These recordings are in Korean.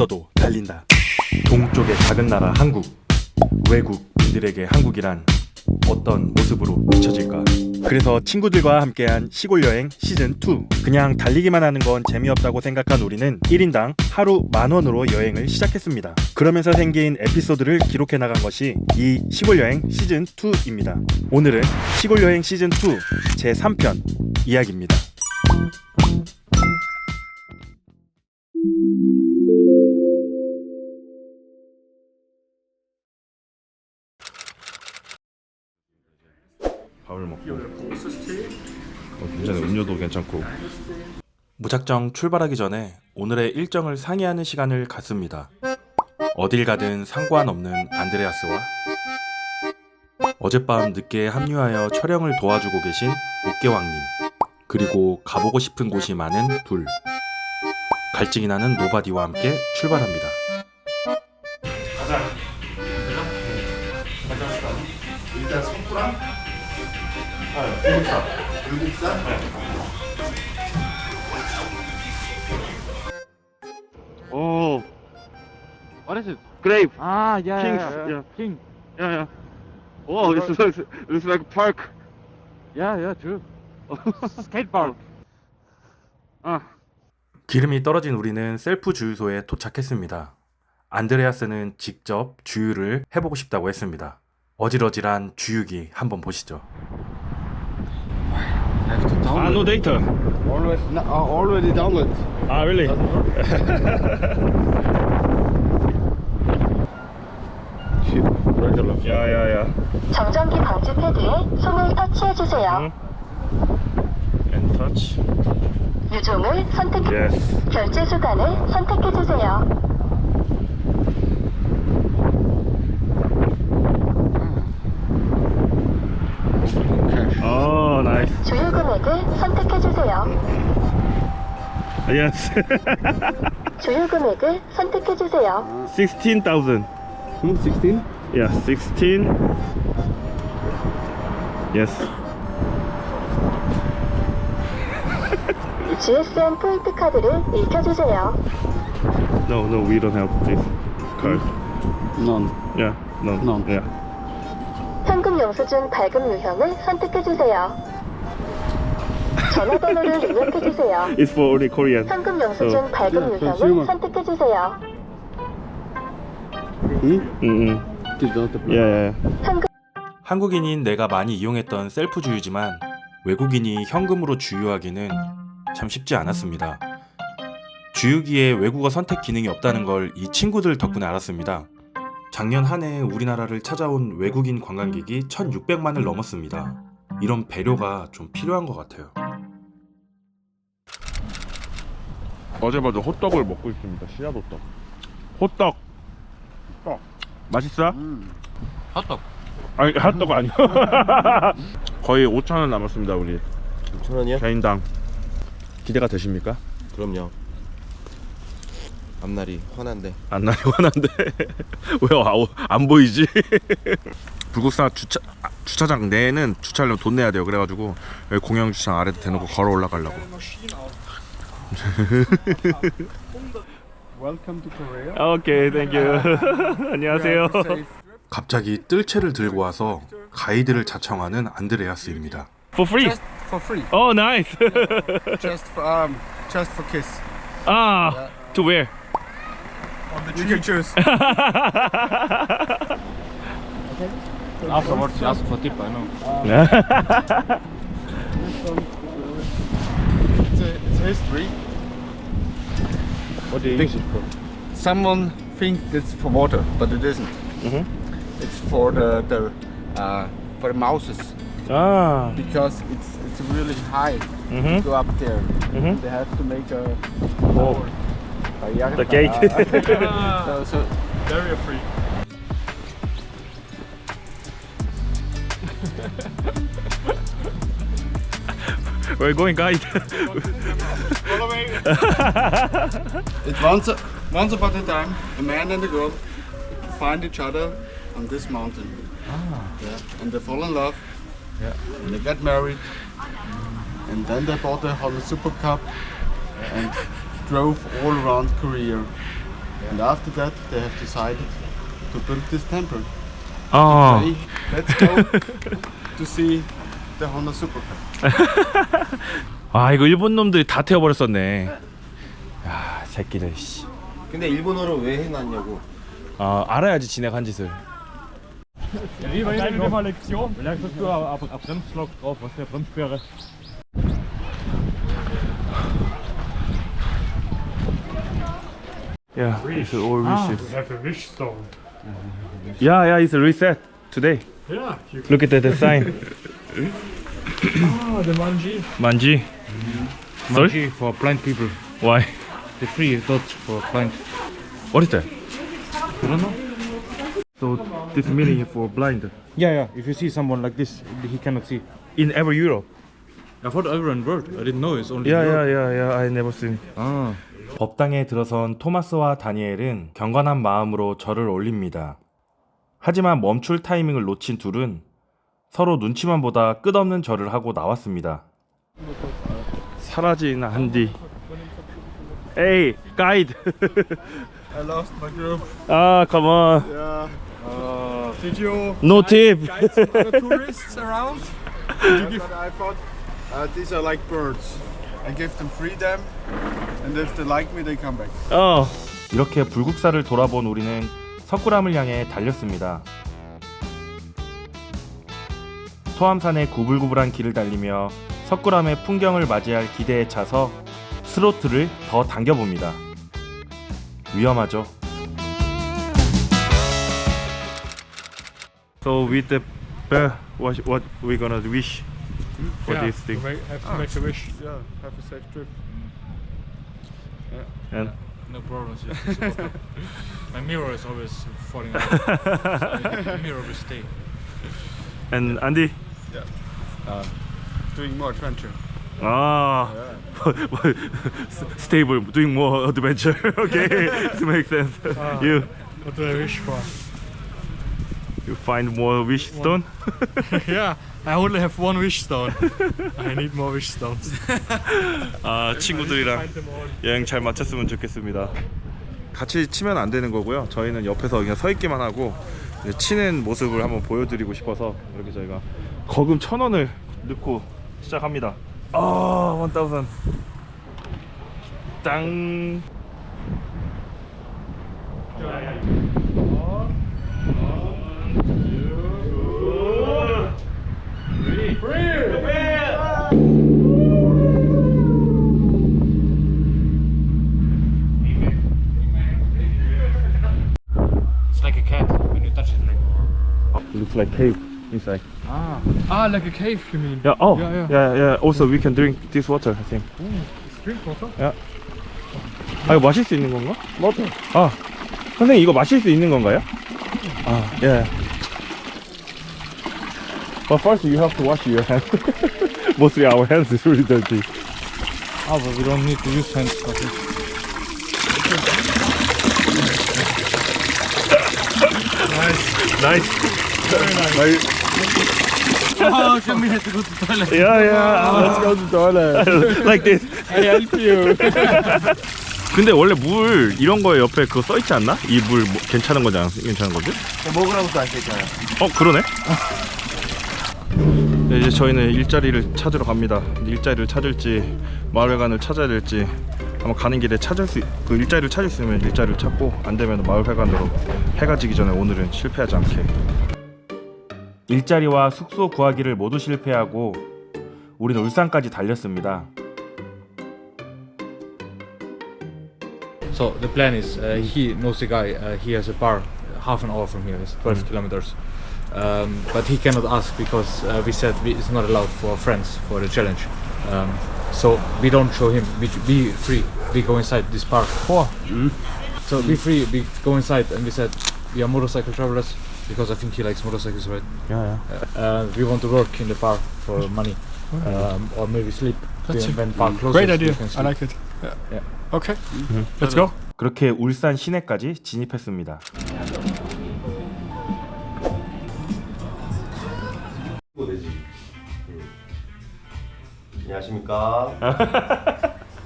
없어도 달린다. 동쪽의 작은 나라 한국. 외국인들에게 한국이란 어떤 모습으로 비춰질까? 그래서 친구들과 함께한 시골 여행 시즌 2. 그냥 달리기만 하는 건 재미없다고 생각한 우리는 1인당 하루 만 원으로 여행을 시작했습니다. 그러면서 생긴 에피소드를 기록해 나간 것이 이 시골 여행 시즌 2입니다. 오늘은 시골 여행 시즌 2 제 3편 이야기입니다. 어, 괜찮아요 음료도 괜찮고. 무작정 출발하기 전에 오늘의 일정을 상의하는 시간을 갖습니다. 어딜 가든 상관없는 안드레아스와 어젯밤 늦게 합류하여 촬영을 도와주고 계신 옥계왕님 그리고 가보고 싶은 곳이 많은 둘. 갈증이 나는 노바디와 함께 출발합니다. 일단 석구랑? 아, 불국사? 오 What is it? grape Ah, yeah, Kings, yeah, yeah. yeah. King. yeah yeah oh this looks looks like a park Yeah, yeah, true. Skate park. 아 기름이 떨어진 우리는 셀프 주유소에 도착했습니다. 안드레아스는 직접 주유를 해보고 싶다고 했습니다. 어질어질한 주유기 한번 보시죠. Download. 아 no data Always, no, uh, already download. 아 really 야야야 정전기 방지 패드에 손을 터치해 주세요. and touch 유종을 선택해 yes 결제 수단을 선택해 주세요. Oh 주유 금액을 선택해주세요. yes 주유 금액을 선택해주세요. 16,000 Hmm, 16? yeah 16 yes GSM 포인트 카드를 읽혀주세요. no no we don't have this card None. yeah no No. yeah 현금 영수증 발급 유형을 선택해주세요. 전화번호를 입력해 주세요. it's for only Korean 영수증. 발급 유형을. 선택해 주세요. 현금 한국인인 내가 많이 이용했던 셀프 주유지만 외국인이 현금으로 주유하기는 참 쉽지 않았습니다. 주유기에 외국어 선택 기능이 없다는 걸 이 친구들 덕분에 알았습니다. 작년 한 해 우리나라를 찾아온 외국인 관광객이 1,600만을 넘었습니다. 이런 배려가 좀 필요한 것 같아요. 어제 봐도 호떡을 먹고 있습니다. 씨앗 호떡. 호떡. 호떡. 맛있어? 핫도그. 아니 핫떡 아니요. 거의 5천 원 남았습니다 우리 5천 원이요? 개인당. 기대가 되십니까? 그럼요. 앞날이 환한데. 안 나요 한데 왜 아우, 안 보이지? 불국사 주차 아, 주차장 내에는 주차하려면 돈 내야 돼요. 그래가지고 여기 공영 주차장 아래도 대놓고 걸어 올라가려고. Welcome to Korea. 오케이, 땡큐. 안녕하세요. 갑자기 뜰채를 들고 와서 가이드를 자청하는 안드레아스입니다. For free. Just for free. Oh, nice. Just for, um, just for kiss. ah, to where? You can choose. Afterwards, you ask for tip, I know. It's, a, it's history. What do you use it for? Someone thinks it's for water, but it isn't. Mhm. It's for the, the uh, for the mouses Ah. because it's it's really high. Mhm. Go up there. Mhm. They have to make a Oh. barriere. The gate. so, so very free. We're going guide. It's once once upon a time, a man and a girl find each other on this mountain. Ah. Yeah, and they fall in love. Yeah, and they get married. And then they bought a Honda Super Cup and drove all around Korea. And after that, they have decided to build this temple. Ah. 아 Hey, let's go to see the Honda Supercar. 아 이거 일본 놈들이 다 태워버렸었네. 야 새끼들 씨. 근데 일본어로 왜 해놨냐고. 아 알아야지 지네가 한 짓을. Yeah, it's all wishes. have a wish stone. Yeah, yeah, it's reset today. Yeah, you Look at the sign. Ah, the manji. 만지. Sorry? Manji for blind people. Why? The free dot for blind. What is that? You don't know? So this meaning for blind Yeah, yeah. If you see someone like this, he cannot see. In every Europe. I thought everyone world. I didn't know it's only Yeah, in yeah, Europe. yeah, yeah. I never seen. Ah. 법당에 들어선 토마스와 다니엘은 경건한 마음으로 절을 올립니다. 하지만 멈출 타이밍을 놓친 둘은 서로 눈치만 보다 끝없는 절을 하고 나왔습니다. 사라진 한디. Hey, guide. I lost my group. ah, come on. Yeah. Uh, did you No tip. guide some other tourists around? but I thought uh, these are like birds. I give them freedom, and if they like me, they come back. 어. 이렇게 불국사를 돌아본 우리는 석굴암을 향해 달렸습니다. 토암산의 구불구불한 길을 달리며 석굴암의 풍경을 맞이할 기대에 차서 스로틀을 더 당겨봅니다. 위험하죠. So with the bear, what what we gonna wish for this thing? have to make a wish. Yeah, have a safe trip. And No problems. My mirror is always falling out. the mirror will stay. and Andy. Doing more adventure. Ah, stable, doing more adventure. okay, this makes sense. you What do I wish for? you find more wish stone. yeah, I only have one wish stone. I need more wish stones. 아 친구들이랑. 여행 잘 마쳤으면 좋겠습니다. 같이 치면 안 되는 거고요. 저희는 옆에서 그냥 서 있기만 하고 이제 치는 모습을 한번 보여드리고 싶어서 이렇게 저희가 거금 천 원을 넣고 시작합니다. 아, 원 타우선. 땅. It's like a cat when you touch it. Like Looks like cave inside. Ah, ah, like a cave. You mean? Yeah. Oh. Yeah, yeah. yeah, yeah. Also, we can drink this water. I think. Drink water. 아 이거 마실 수 있는 건가? 맞아. 아 선생님 이거 마실 수 있는 건가요? 아 예. But first you have to wash your hands. Mostly our hands is really dirty. Ah, but we don't need to use hands. I think. Nice. Very nice. Oh, show me how to go to toilet. Yeah, yeah. Let's go to toilet. like this. I help you. 근데 원래 물 이런 거에 옆에 그거 써 있지 않나? 이물 뭐, 괜찮은 거지 않 괜찮은 거지? 먹으라고도 안 써있잖아요. 어 그러네. 네, 이제 저희는 일자리를 찾으러 갑니다. 일자리를 찾을지 마을회관을 찾아야 될지 아마 가는 길에 찾을 수 그 일자리를 찾을 수 있으면 일자리를 찾고 안 되면 마을회관으로 해가 지기 전에 오늘은 실패하지 않게. 일자리와 숙소 구하기를 모두 실패하고 우리는 울산까지 달렸습니다. So the plan is, uh, he knows the guy. Uh, he has a bar half an hour from here. It's 12 kilometers. Um, but he cannot ask because uh, we said we, it's not allowed for friends for the challenge. Um, so we don't show him. We be free. We go inside this park. So be free. We go inside and we said we are motorcycle travelers Because I think he likes motorcycles, right? Yeah, Uh, we want to work in the park for money, um, or maybe sleep. That's when, a when park closes, Great we idea. can I sleep. like it. Yeah. Yeah. Okay. Let's go. 그렇게 울산 시내까지 진입했습니다. 안녕하십니까.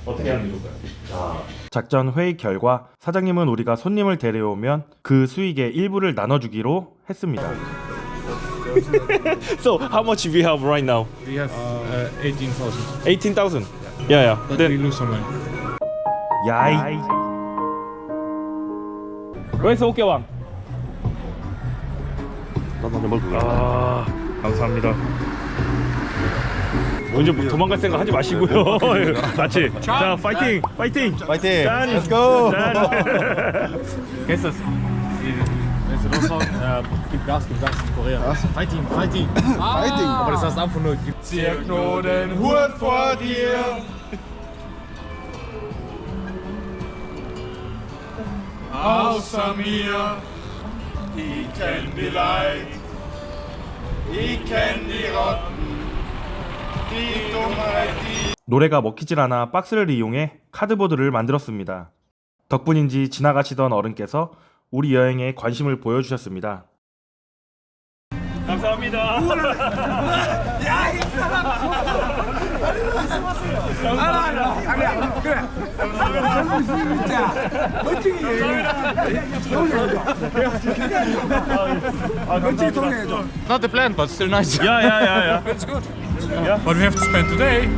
어떻게 하는 게 좋을까요? 작전 회의 결과 사장님은 우리가 손님을 데려오면 그 수익의 일부를 나눠주기로 했습니다. So how much we have right now? We have uh, 18,000. 18,000. Yeah, yeah. But we Then lose some money. 야이. where's 오케왕? 아, 감사합니다. 먼저 도망갈 생각 하지 마시고요. 같이. 자, 파이팅! 파이팅! 파이팅! 짠! Let's go! Kennst du das? Wenn du loshauen, äh, gib Gas, gib Gas, Korea. Fighting, fighting. Fighting. Aber das heißt einfach nur, gib Zirkno den Hut vor dir. Außer mir, ich kenn die Leid, ich kenn die Rotten, 노래가 먹히질 않아 박스를 이용해 카드보드를 만들었습니다. 덕분인지 지나가시던 어른께서 우리 여행에 관심을 보여주셨습니다. 감사합니다. Not the plan, but still nice. 야, 야, 야, 야. What we have to spend today?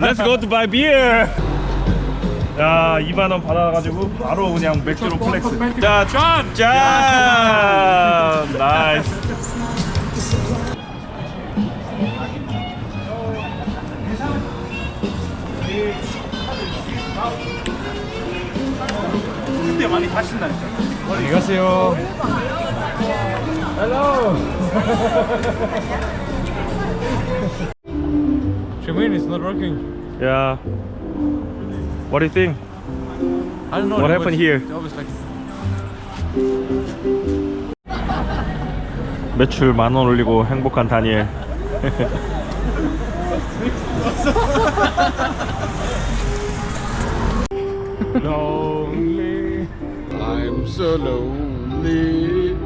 Let's go to buy beer. 야, 2만 원 받아가지고 바로 그냥 맥주로 플렉스. 자, 짠, 짠. 나이스. 안녕하세요. Hello. Jermaine, it's not working. 야, what do you think? I don't know. What happened here? always like 매출 만 원 올리고 행복한 다니엘. lonely. I'm so lonely.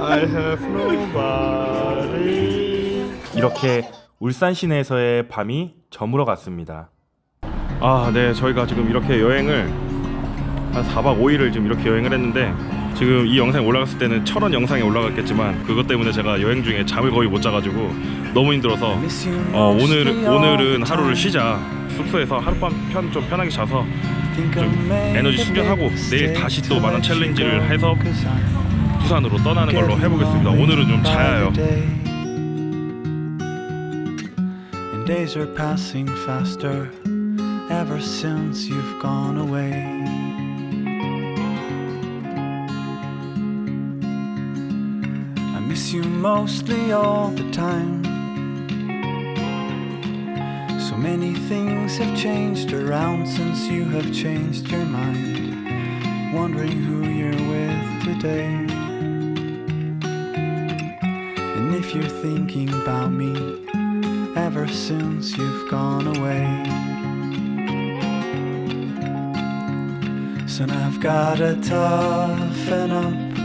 I have nobody. 이렇게 울산 시내에서의 밤이 저물어 갔습니다. 아, 네. 저희가 지금 이렇게 여행을 한 4박 5일을 지금 이렇게 여행을 했는데 지금 이 영상이 올라갔을 때는 철원 영상에 올라갔겠지만 그것 때문에 제가 여행 중에 잠을 거의 못 자가지고 너무 힘들어서 어, 오늘 오늘은 하루를 쉬자 숙소에서 하룻밤 편, 좀 편하게 자서 좀 에너지 충전하고 내일 다시 또 많은 챌린지를 해서 부산으로 떠나는 걸로 해보겠습니다. 오늘은 좀 자야 해요. And days are passing faster ever since you've gone away. I miss you mostly all the time. So many things have changed around since you have changed your mind. Wondering who you're with today. And if you're thinking about me ever since you've gone away. Son, I've gotta toughen up